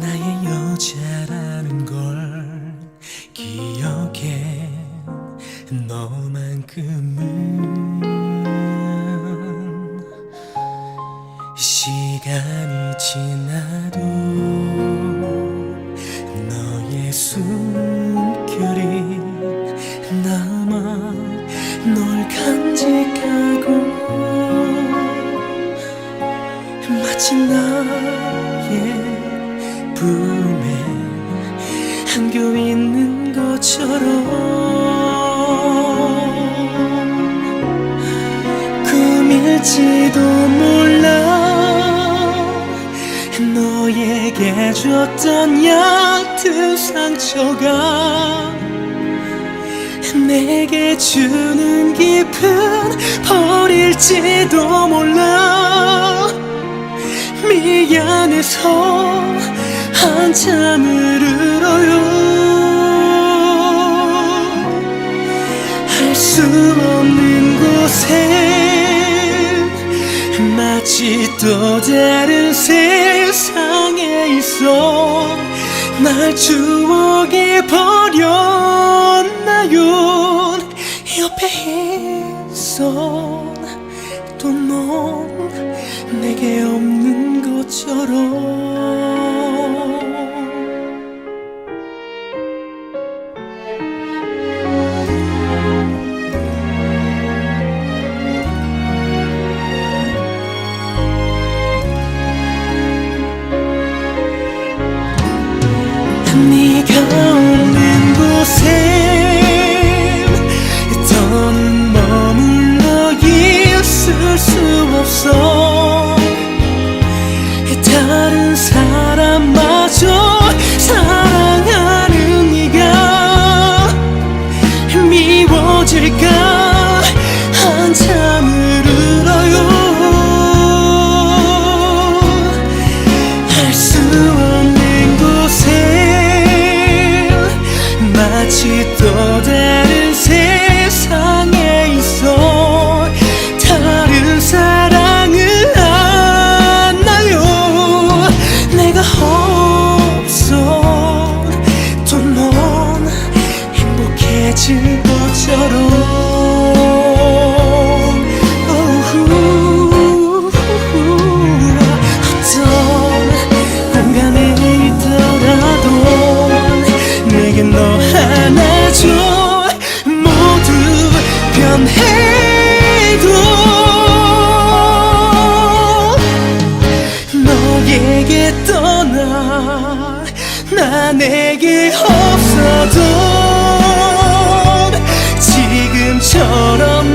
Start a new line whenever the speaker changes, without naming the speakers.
나의 여자라는 걸 기억해. 너만큼은 시간이 지나도 너의 숨결이 남아 널 간직하고 마치 나의 품에 안겨 있는 것처럼 꿈일지도 몰라 너에게 줬던 얕은 상처가 내게 주는 기분 버릴지도 몰라. 미안해서 한참을 울어요. 할 수 없는 곳에 마치 또 다른 세상에 있어. 날 추억에 버 옆에 있어 또넌 내게 없는 것처럼 네가 다른 사람마저 사랑하는 네가 미워질까? 한참 너에게 떠나 나 내게 없어도 지금처럼